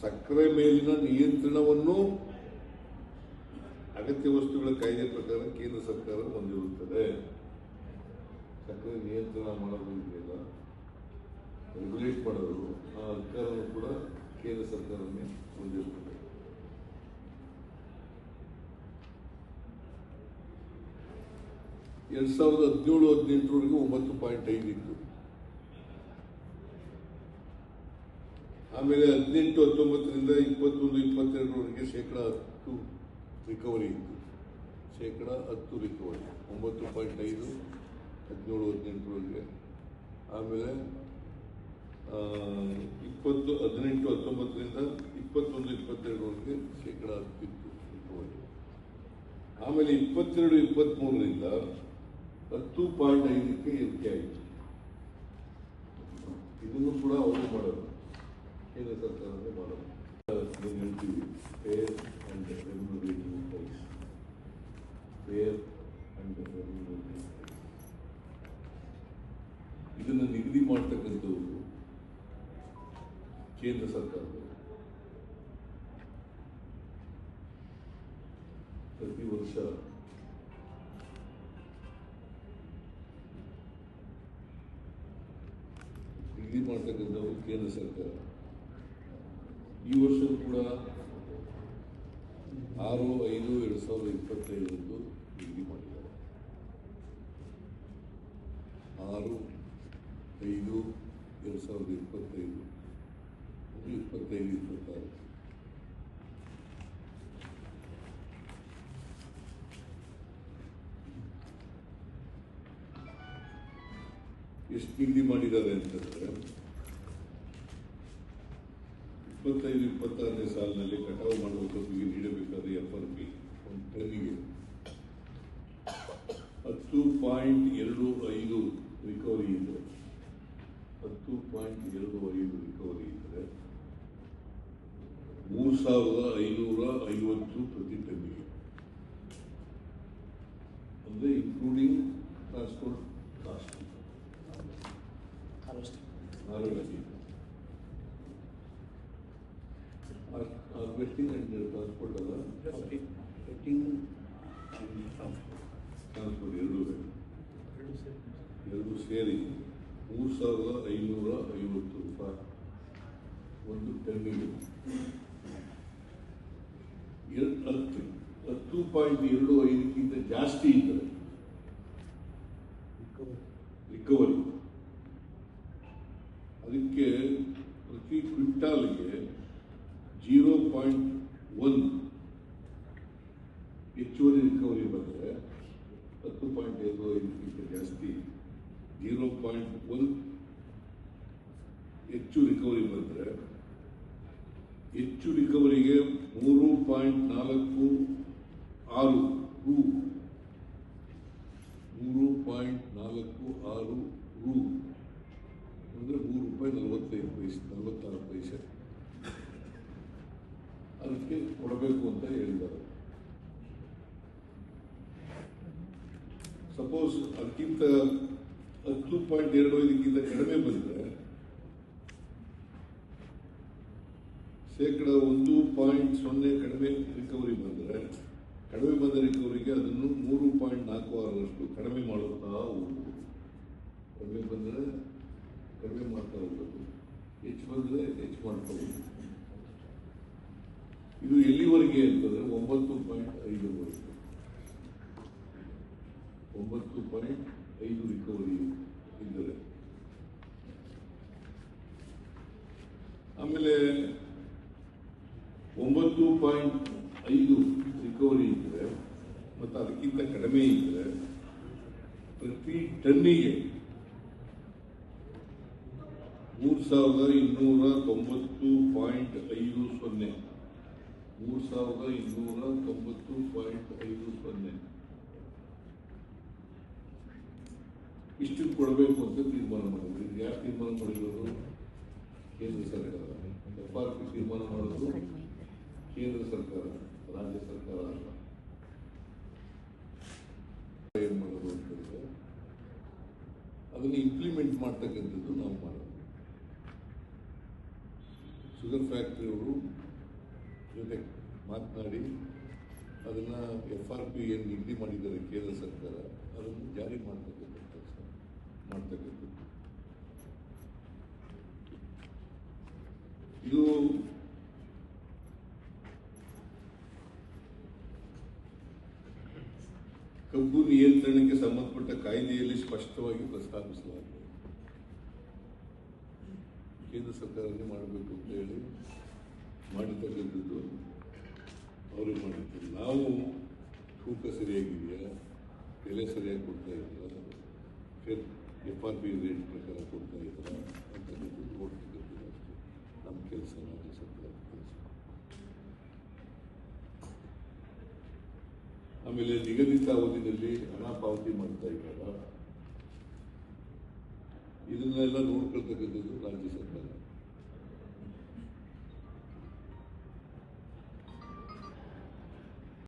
ಸಕ್ಕರೆ ಮೇಲಿನ ನಿಯಂತ್ರಣವನ್ನು ಅಗತ್ಯ ವಸ್ತುಗಳ ಕಾಯ್ದೆ ಪ್ರಕಾರ ಕೇಂದ್ರ ಸರ್ಕಾರ ಹೊಂದಿರುತ್ತದೆ. ಸಕ್ಕರೆ ನಿಯಂತ್ರಣ ಮಾಡೋದು ಇದೆಯಲ್ಲ? ರೆಗ್ಯುಲೇಟ್ ಮಾಡೋದು, ಆ ಅಧಿಕಾರವನ್ನು ಕೂಡ ಕೇಂದ್ರ ಸರ್ಕಾರವೇ ಹೊಂದಿರುತ್ತದೆ. ಎರಡ್ ಸಾವಿರದ ಹದಿನೇಳು, ಹದಿನೆಂಟರವರೆಗೂ ಒಂಬತ್ತು ಪಾಯಿಂಟ್ ಐದು ಇತ್ತು. ಆಮೇಲೆ ಹದಿನೆಂಟು, ಹತ್ತೊಂಬತ್ತರಿಂದ ಇಪ್ಪತ್ತೊಂದು, ಇಪ್ಪತ್ತೆರಡರವರೆಗೆ ಶೇಕಡ ಹತ್ತು ರಿಕವರಿ ಇತ್ತು. ಶೇಕಡ ಹತ್ತು ರಿಕವರಿ ಒಂಬತ್ತು ಪಾಯಿಂಟ್ ಐದು, ಹದಿನೇಳು, ಹದಿನೆಂಟರವರೆಗೆ. ಆಮೇಲೆ ಇಪ್ಪತ್ತು, ಹದಿನೆಂಟು, ಹತ್ತೊಂಬತ್ತರಿಂದ ಇಪ್ಪತ್ತೊಂದು, ಇಪ್ಪತ್ತೆರಡರವರೆಗೆ ಶೇಕಡ ಹತ್ತು ಇತ್ತು ರಿಕವರಿ ಆಮೇಲೆ ಇಪ್ಪತ್ತೆರಡು, ಇಪ್ಪತ್ತ್ಮೂರರಿಂದ ಹತ್ತು ಪಾಯಿಂಟ್ ಐದಕ್ಕೆ ಏರಿಕೆ ಆಯಿತು ಇದನ್ನು ಕೂಡ ಅವರು ಮಾಡೋದು. ಏನು ರೆಮ್ಯುನರೇಟಿವ್ ಇದನ್ನು ನಿಗದಿ ಮಾಡ್ತಕ್ಕಂಥದ್ದು ಕೇಂದ್ರ ಸರ್ಕಾರದವರು ಪ್ರತಿ ವರ್ಷ ನಿಗದಿ ಮಾಡ್ತಕ್ಕಂಥವು ಕೇಂದ್ರ ಸರ್ಕಾರ. ಈ ವರ್ಷ ಕೂಡ ಆರು, ಐದು, ಎರಡು ಸಾವಿರದ ಇಪ್ಪತ್ತೈದರಂದು ನಿಗದಿ ಮಾಡಿದ್ದಾರೆ. ಆರು, ಐದು, ಎರಡು ಸಾವಿರದ ಇಪ್ಪತ್ತೈದು ಅಂದರೆ ಇಪ್ಪತ್ತೈದು, ಇಪ್ಪತ್ತಾರು. ಎಷ್ಟು ನಿಗದಿ ಮಾಡಿದ್ದಾರೆ ಅಂತಂದ್ರೆ ಇಪ್ಪತ್ತೈದು ಇಪ್ಪತ್ತಾರನೇ ಸಾಲಿನಲ್ಲಿ ಕಟಾವು ಮಾಡುವ ಕಬ್ಬಿಗೆ ನೀಡಬೇಕಾದ ಎಫ್ ಆರ್ ಪಿ ಒಂದು ಟನ್ನಿಗೆ ಹತ್ತು ಪಾಯಿಂಟ್ ಎರಡು ಐದು ರಿಕವರಿ ಇದೆ. ಹತ್ತು ಪಾಯಿಂಟ್ ಎರಡು ಐದು ರಿಕವರಿ ಇದ್ದರೆ ಮೂರು ಸಾವಿರದ ಐನೂರ ಐವತ್ತು ಪ್ರತಿ ಟನ್ನಿಗೆ ಅಂದರೆ including transport cost harvesting and transport ಅಲ್ಲ ಟ್ರಾನ್ಸ್ಪೋರ್ಟ್ ಎರಡೂ ಎರಡು ಸೇರಿ ಮೂರು ಸಾವಿರದ ಐನೂರ ಐವತ್ತು ರೂಪಾಯಿ. ಒಂದು ಟನ್ನಿಗೆ ಎರಡು ಹತ್ತು ಹತ್ತು ಪಾಯಿಂಟ್ ಎರಡು ಐದಕ್ಕಿಂತ ಜಾಸ್ತಿ ಇದ್ದರೆ. ರಿಕವರಿ ಅದಕ್ಕೆ ಪ್ರತಿ ಕ್ವಿಂಟಾಲ್ಗೆ ಜೀರೋ ಪಾಯಿಂಟ್ ಒನ್ ಹೆಚ್ಚುವರಿ ರಿಕವರಿ ಬಂದರೆ ಹತ್ತು ಪಾಯಿಂಟ್ ಎರಡು ಐದಕ್ಕಿಂತ ಜಾಸ್ತಿ. ಜೀರೋ ಪಾಯಿಂಟ್ ಒನ್ ಹೆಚ್ಚು ರಿಕವರಿ ಬಂದರೆ ಹೆಚ್ಚು ರಿಕವರಿಗೆ ಮೂರು ಪಾಯಿಂಟ್ ನಾಲ್ಕು ಆರು. ರೂ. ಮೂರು ಪಾಯಿಂಟ್ ನಾಲ್ಕು ಆರು ರೂ. ಅಂದರೆ ಮೂರು ರೂಪಾಯಿ ನಲವತ್ತೈದು ಪೈಸೆ, ನಲವತ್ತಾರು ಪೈಸೆ. ಅದಕ್ಕೆ ಕೊಡಬೇಕು ಅಂತ ಹೇಳಿದ್ದಾರೆ. ಸಪೋಸ್ ಅದಕ್ಕಿಂತ ಹತ್ತು ಪಾಯಿಂಟ್ ಎರಡು ಐದಕ್ಕಿಂತ ಕಡಿಮೆ ಬಂದರೆ ಶೇಕಡ ಒಂದು ಪಾಯಿಂಟ್ ಸೊನ್ನೆ ಕಡಿಮೆ ರಿಕವರಿ ಬಂದರೆ, ಕಡಿಮೆ ಬಂದ ರಿಕವರಿಗೆ ಅದನ್ನು ಮೂರು ಪಾಯಿಂಟ್ ನಾಲ್ಕು ಆರರಷ್ಟು ಕಡಿಮೆ ಮಾಡುತ್ತಾ ಹೋಗ್ಬೋದು. ಕಡಿಮೆ ಬಂದರೆ ಕಡಿಮೆ ಮಾಡ್ತಾ ಹೋಗ್ಬೇಕು. ಹೆಚ್ಚು ಬಂದರೆ ಹೆಚ್ಚು ಮಾಡ್ತಾ ಹೋಗ್ಬೇಕು. ಇದು ಎಲ್ಲಿವರೆಗೆ ಅಂತಂದ್ರೆ ಒಂಬತ್ತು ಪಾಯಿಂಟ್ ಐದುವರೆಗೆ ಒಂಬತ್ತು ಪಾಯಿಂಟ್ ಐದು ರಿಕವರಿ ಇದ್ದರೆ. ಆಮೇಲೆ ಒಂಬತ್ತು ಪಾಯಿಂಟ್ ಐದು ರಿಕವರಿ ಇದ್ದರೆ, ಮತ್ತು ಅದಕ್ಕಿಂತ ಕಡಿಮೆ ಇದ್ದರೆ, ಪ್ರತಿ ಟನ್ನಿಗೆ ಮೂರು ಸಾವಿರದ ಇನ್ನೂರ ತೊಂಬತ್ತು ಪಾಯಿಂಟ್ ಐದು ಸೊನ್ನೆ. ಮೂರು ಸಾವಿರದ ಇನ್ನೂರ ತೊಂಬತ್ತು ಪಾಯಿಂಟ್ ಐದು ಸೊನ್ನೆ ಇಷ್ಟು ಕೊಡಬೇಕು ಅಂತ ತೀರ್ಮಾನ ಮಾಡಿದ್ರು. ಇದು ಯಾರು ತೀರ್ಮಾನ ಮಾಡಿರೋದು? ಕೇಂದ್ರ ಸರ್ಕಾರ. ಎಫ್ ಆರ್ ಪಿ ತೀರ್ಮಾನ ಮಾಡೋದು ಕೇಂದ್ರ ಸರ್ಕಾರ, ರಾಜ್ಯ ಸರ್ಕಾರ ಅಲ್ಲ. ಏನು ಮಾಡೋದು ಅಂತಂದ್ರೆ ಅದನ್ನು ಇಂಪ್ಲಿಮೆಂಟ್ ಮಾಡ್ತಕ್ಕಂಥದ್ದು ನಾವು ಮಾಡೋದು. ಶುಗರ್ ಫ್ಯಾಕ್ಟ್ರಿಯವರು ಜೊತೆ ಮಾತನಾಡಿ ಅದನ್ನು ಎಫ್ ಆರ್ ಪಿ ಏನು ನಿಗದಿ ಮಾಡಿದ್ದಾರೆ ಕೇಂದ್ರ ಸರ್ಕಾರ, ಅದನ್ನು ಜಾರಿ ಮಾಡ್ತಕ್ಕಂಥ ಕೆಲಸ ಮಾಡ್ತಕ್ಕಂಥದ್ದು. ಇದು ಕಬ್ಬು ನಿಯಂತ್ರಣಕ್ಕೆ ಸಂಬಂಧಪಟ್ಟ ಕಾಯ್ದೆಯಲ್ಲಿ ಸ್ಪಷ್ಟವಾಗಿ ಪ್ರಸ್ತಾಪಿಸಲಾಗಿದೆ. ಕೇಂದ್ರ ಸರ್ಕಾರನೇ ಮಾಡಬೇಕು ಅಂತ ಹೇಳಿ ಮಾಡಿರ್ತಕ್ಕಂಥದ್ದು ಅವರು ಮಾಡಿರ್ತಾರೆ ನಾವು ತೂಕ ಸರಿಯಾಗಿದೆಯಾ? ಬೆಲೆ ಸರಿಯಾಗಿ ಕೊಡ್ತಾ ಇದ್ದೀರಾ ಎಫ್ ಆರ್ ಪಿ ರೇಟ್ ಪ್ರಕಾರ ಕೊಡ್ತಾ ಇದ್ದೀರಾ ಅಂತಕ್ಕಂಥದ್ದು ನೋಡ್ತಕ್ಕಂಥದ್ದು ನಮ್ಮ ಕೆಲಸ ರಾಜ್ಯ ಸರ್ಕಾರದ ಕೆಲಸ ಆಮೇಲೆ ನಿಗದಿತ ಅವಧಿನಲ್ಲಿ ಹಣ ಪಾವತಿ ಮಾಡ್ತಾ ಇದ್ದಾರ? ಇದನ್ನೆಲ್ಲ ನೋಡ್ಕೊಳ್ತಕ್ಕಂಥದ್ದು ರಾಜ್ಯ ಸರ್ಕಾರ.